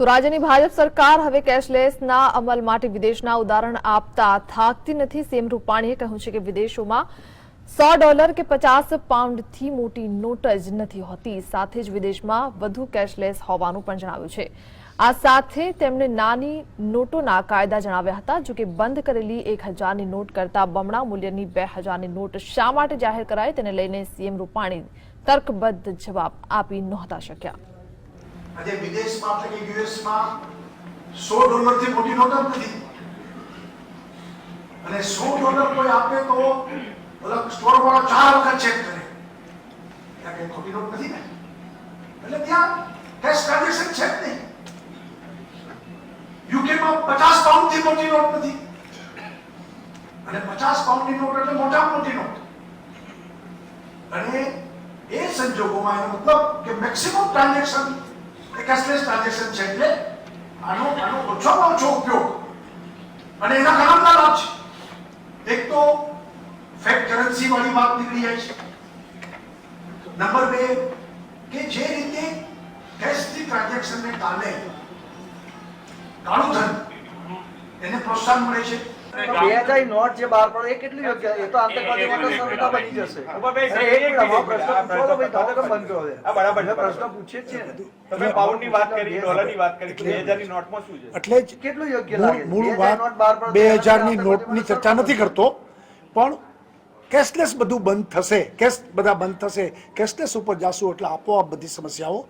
તો રાજ્યની ભાજપ સરકાર હવે કેશલેસના અમલ માટે વિદેશના ઉદાહરણ આપતા થાકતી નથી. સીએમ રૂપાણીએ કહ્યું છે કે વિદેશોમાં સો ડોલર કે પચાસ પાઉન્ડથી મોટી નોટ જ નથી હોતી. સાથે જ વિદેશમાં વધુ કેશલેસ હોવાનું પણ જણાવ્યું છે. આ સાથે તેમણે નાની નોટોના કાયદા જણાવ્યા હતા, જો કે બંધ કરેલી એક હજારની નોટ કરતા બમણા મૂલ્યની બે હજારની નોટ શા માટે જાહેર કરાઈ, તેને લઈને સીએમ રૂપાણી તર્કબદ્ધ જવાબ આપી નહોતા શક્યા. આજે વિદેશમાં એટલે કે યુએસમાં સો ડોલરથી મોટી નોટ જ નથી. અને સો ડોલર કોઈ આપે તો ઓલા સ્ટોર ચાર વખત ચેક કરે. ત્યાં કઈ ખોટી નોટ નથી ને? એટલે ત્યાં કેશ ટ્રાન્ઝેક્શન છે જ નહીં. યુકેમાં પચાસ પાઉન્ડથી મોટી નોટ નથી. અને પચાસ પાઉન્ડની નોટ એટલે મોટામાં મોટી નોટ. અને એ સંજોગોમાં એનો મતલબ કે મેક્સિમમ ટ્રાન્ઝેક્શન કેશલેસ ટ્રાન્ઝેક્શન છે એટલે આનો આનો ઓછામાં ઓછો ઉપયોગ. અને એના ઘણા બધા લાભ છે. એક તો ફેક કરન્સી વાળી વાત નીકળી જાય છે. નંબર બે, કે જે રીતે કેશથી ટ્રાન્ઝેક્શનને કારણે કાળું ધન, એને પ્રોત્સાહન મળે છે. બે હજાર નોટ જે બહાર પડે એ કેટલું યોગ્ય? એ તો આતંકવાદી બની જશે. પ્રશ્ન કરો ને. તમે પાઉન્ડની વાત કરી ડોલરની વાત કરી બે હજારની નોટમાં શું છે? એટલે જ કેટલું યોગ્ય લાગે મૂળ 2000 નોટ વાત બે નોટની ચર્ચા નથી કરતો પણ કેશલેસ બધું બંધ થશે. કેશ બધા બંધ થશે. કેશલેસ ઉપર જાશું એટલે આપોઆપ બધી સમસ્યાઓનું